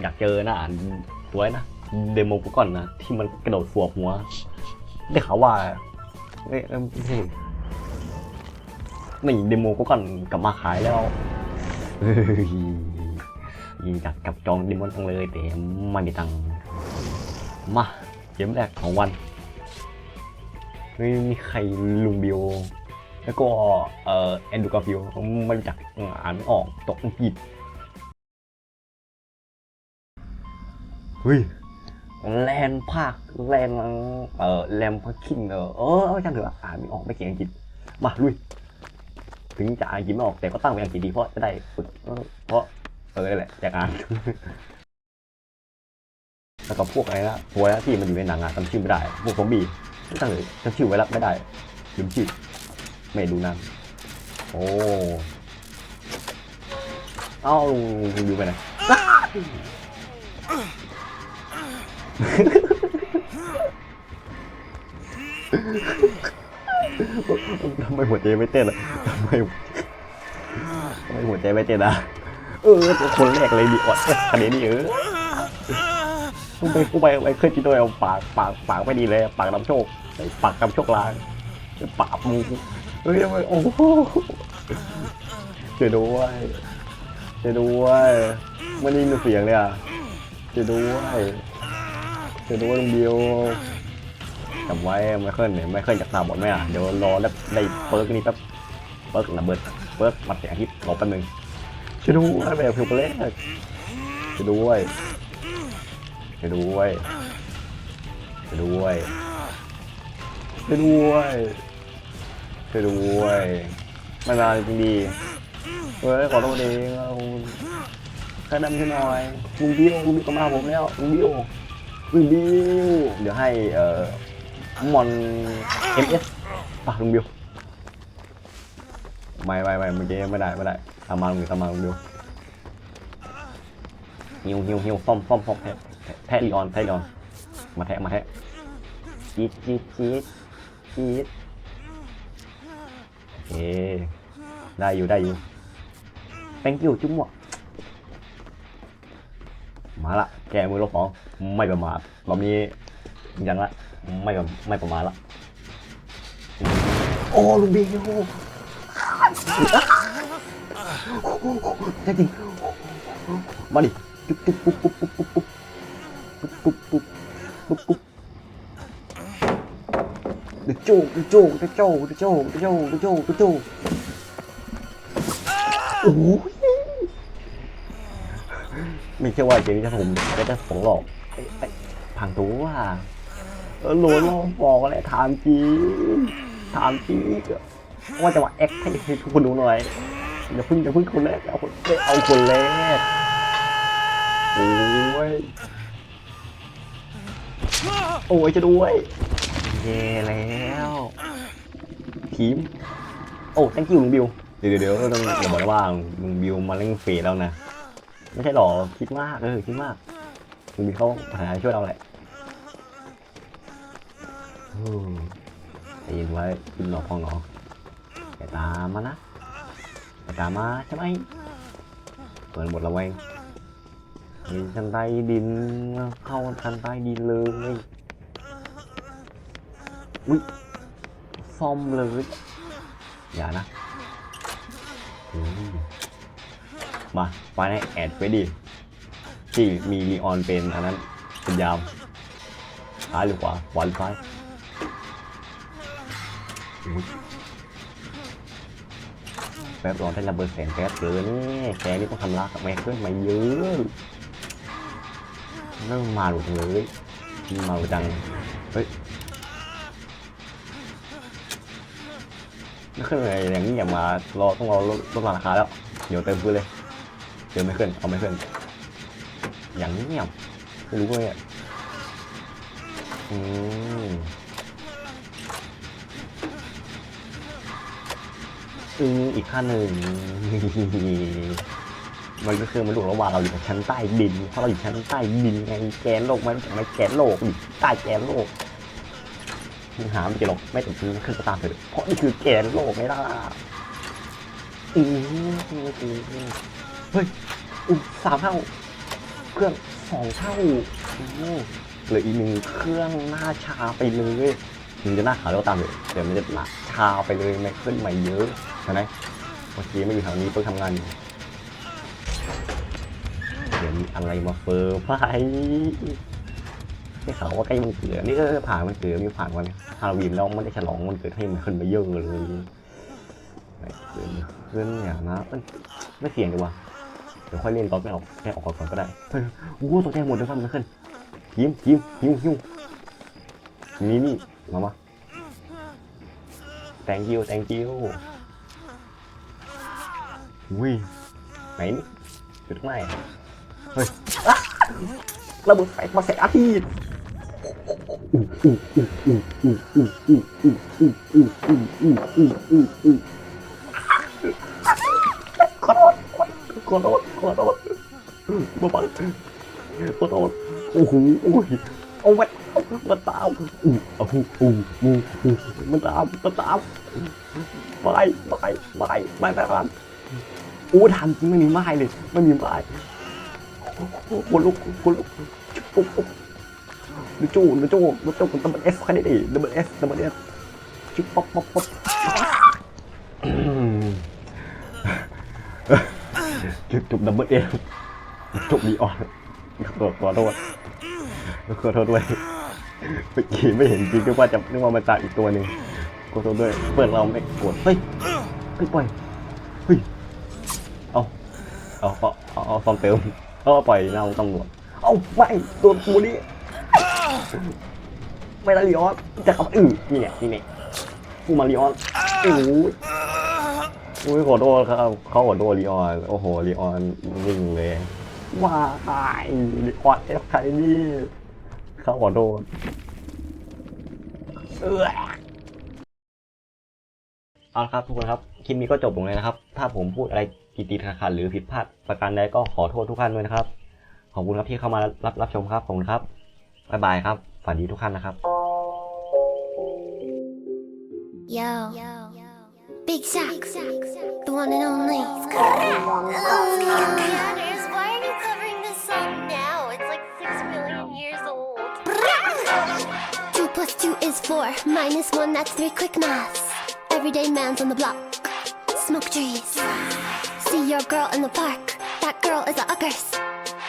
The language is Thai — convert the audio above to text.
อยากเจอนะอ่านไว้นะเดโมกูก่อนนะที่มันกระโดดสวบหัว ได้ข่าวว่าเอ้ยเอ้ยไม่ใช่นี่เดโมกูก่อนกลับมาขายแล้วเฮ้ยอยากกลับจองเดโมจังเลยแต่ไม่มีตังค์มาเกมแรกของวันไม่มีใครลุงบิวแล้วก็เอ่อแอนดูกาฟิลผมไม่รู้จักอ่านไม่ออกตกอังกฤษ ฮ้ยแลนภาคแลนเอ่อแลมพักคิงเออเออเอาจังเถอะอ่านไม่ออกไม่เก่งอังกฤษมาลุยถึงจะอ่านอังกฤษไม่ออกแต่ก็ตั้งเป็นอังกฤษดีเพราะจะได้ฝึกเพราะเออแหละอยากอ่านแล้วก็พวกอะไรนะตัวที่มันอยู่ในหนังอะจำชื่อไม่ได้พวกซอมบี้ตั้งเลยจำชื่อไว้แล้วไม่ได้ลืมชื่อไม่ดูนั่นโอ้เอ้าลงดูไปไหน ทำไมหัวใจไม่เต้นอะทำไมทำไมหัวใจไม่เต้นอะเออคนแรกเลยดีออดคะแนนนี่เออกูไปกูไปไปเคยกินด้วยเอาปากปากปากไม่ดีเลยปากนำโชคปากนำโชคลางปากมูเฮ้ยทำไมโอ้โหช่วยด้วยช่วยด้วยไม่ได้ยินเสียงเลยอะช่วยด้วย ช่วยด้วยลุงบิวจำไว้ไม่เคลื่อนเนี่ยไม่เคลื่อนจากตาบอดไหมอะเดี๋ยวรอแล้วได้เปิร์กนี่แป๊บเปิร์กระเบิดเปิร์กมัดเสียงฮิตรอแป๊บนึงช่วยด้วยแบบผิวเล็กช่วยด้วยช่วยด้วยช่วยด้วยช่วยด้วยช่วยด้วยไม่มานจริงดีเฮ้ยขอโทษเองแค่นั้นช่วยหน่อยลุงบิวลุงบิวก็มาผมแล้วลุงบิว ลุงบิวเดี๋ยวให้เอ่อมอนเอ็มเอสป่ะลุงบิวไม่ไม่ไม่เมื่อกี้ไม่ได้ไม่ได้ตามาลุงบิวตามาลุงบิวฮิวฮิวฮิวซ่อมซ่อมซ่อมแทะแทะแทะลีออนแทะลีออนมาแทะมาแทะจี๊ดจี๊ดจี๊ดจี๊ดโอเคได้อยู่ได้อยู่ thank you จุ๊บหมวก มาละ แกมือลบของไม่ประมาทรอบนี้ยังละ ไม่ประไม่ประมาทละ โอ้ลุงบิวแท้จริงมาดิปุ๊บปุ๊บปุ๊บปุ๊บปุ๊บปุ๊บปุ๊บปุ๊บปุ๊บปุ๊บปุ๊บเดือดโจ้เดือดโจ้เดือดโจ้เดือดโจ้เดือดโจ้เดือดโจ้เดือดโอ้โห ไม่ใช่ว่าเจมี่จะผมจะจะสองหลอกไอ้ไอ้พังตัวว่าเออหลวงลองบอกอะไรถามจริงถามจริงว่าจะมาแอคให้ให้ทุกคนดูหน่อยอย่าเพิ่งอย่าเพิ่งคนแรกเอาคนเอาคนแรกโอ้ยโอ้ยจะด้วยเย่แล้วทีมโอ้ thank you ลุงบิว เดี๋ยวเดี๋ยวเดี๋ยวต้องอย่าบอกว่าลุงบิวมาเล่นเฟสแล้วนะ ไม่ใช่หรอคิดมากเออคิดมากลุงบิวเขาหาช่วยเราแหละอืมใจเย็นไว้กินหลอกของหนออย่าตามมานะอย่าตามมาใช่ไหมเปิดหมดแล้วเว้ยมีชั้นใต้ดินเข้าชั้นใต้ดินเลยอุ้ยซ่อมเลยอย่านะอืม มาไปในแอดไปดิที่มีลีออนเป็นอันนั้นเป็นยาวซ้ายหรือขวาขวาหรือซ้ายแป๊บรอได้ระเบิดแสนแป๊บเลยนี่แกนี่ต้องทำรักกับแม่เพื่อนมาเยอะ nó mà một người màu đằng ấy nó ขึ้นเลยอย่างนี้อย่ามารอต้องรอลดลดราคาแล้ว เดี๋ยวเติมพื้นเลย เดี๋ยวไม่ขึ้นเอาไม่ขึ้นอย่างเนี่ยไม่รู้เลยอะอืมอืมอีกขั้นหนึ่งมันก็คือมันถูกระหว่างเราอยู่กับชั้นใต้ดินเพราะเราอยู่ชั้นใต้ดินไงแกนโลกมันไม่แกนโลกอยู่ใต้แกนโลกมึงหาไม่เจอหรอกไม่ถึงพื้นขึ้นก็ตามเถอะเพราะนี่คือแกนโลกไม่ล่ะอือ เฮ้ยอุยสามเท่า เครื่องสองเท่าโอ้โหเหลืออีกหนึ่งเครื่องหน้าชาไปเลยถึงจะหน้าขาวแล้วก็ตามเลยเดี๋ยวมันจะหน้าชาไปเลยไม่ขึ้นใหม่เยอะใช่ไหมเมื่อกี้ไม่อยู่แถวนี้เพิ่งทำงานอยู่เดี๋ยวมีอะไรมาเฟอร์ไพรส์ได้ข่าวว่าใกล้มันเกิดนี่เออผ่านมันเกิดมีผ่านวันฮาโลวีนแล้วไม่ได้ฉลองมันเกิดให้มันขึ้นมาเยอะเลยไม่ขึ้นขึ้นอย่างนะมันไม่เสี่ยงดีกว่า เดี๋ยวค่อยเล่นตอนไม่ออกแค่ออกก่อนก็ได้เฮ้ยโอ้โหตัวแทงหมดเลยครับมันขึ้นยิ้มยิ้มยิ้มยิ้มนี่นี่มามา thank you thank you อุ้ยไหนนี่จุดตรงไหนเฮ้ยอะระเบิดไฟมาแสงอาทิตย์ ขอโทษขอโทษมาปังขอโทษโอ้โหโอ้ยเอาไว้มันตามอู้อู้อู้อู้อู้มันตามมันตามไปไปไปไปไปไปอู้ทันจริงไม่มีไม้เลยไม่มีไม้คนลุกคนลุกปุ๊บปุ๊บดูจูดูจูดูจูดับเบิลเอสค่นี้ดิดับเบิลเอสดับเบิลเอสจุ๊บป๊อปป๊อปป๊อป จุดจุดดับเบิลเอสจุดดีออนขอโทษขอโทษขอโทษด้วยเมื่อกี้ไม่เห็นจริงนึกว่าจะนึกว่ามันตายอีกตัวหนึ่งขอโทษด้วย เปิดเราไม่กดเฮ้ยเฮ้ยปล่อยเฮ้ยเอาเอาเอาเอาเอาซอมเติมเอาปล่อยเราตำรวจเอาไม่โดนกูนี่ไม่ละลีออนจะขับอือนี่เนี่ยนี่เนี่ยกูมาลีออนโอ้ย อ้ยขอโทษครับเขาขอโทษลีออน โอ้โหลีออนวิ่งเลยว้ายลีออนเอฟใครนี่เขาขอโทษเออเอาละครับทุกคนครับคลิปนี้ก็จบลงเลยนะครับ ถ้าผมพูดอะไรผิดติดขัดๆหรือผิดพลาดประการใดก็ขอโทษทุกท่านด้วยนะครับ ขอบคุณครับที่เข้ามารับรับชมครับขอบคุณครับบ๊ายบายครับฝันดีทุกท่านนะครับ Yo. Big Shaq. The one and only. Manners, oh, why are you covering this song now? It's like six million years old. Two plus two is four. Minus one, that's three. Quick maths. Everyday man's on the block. Smoke trees. See your girl in the park. That girl is a uckers.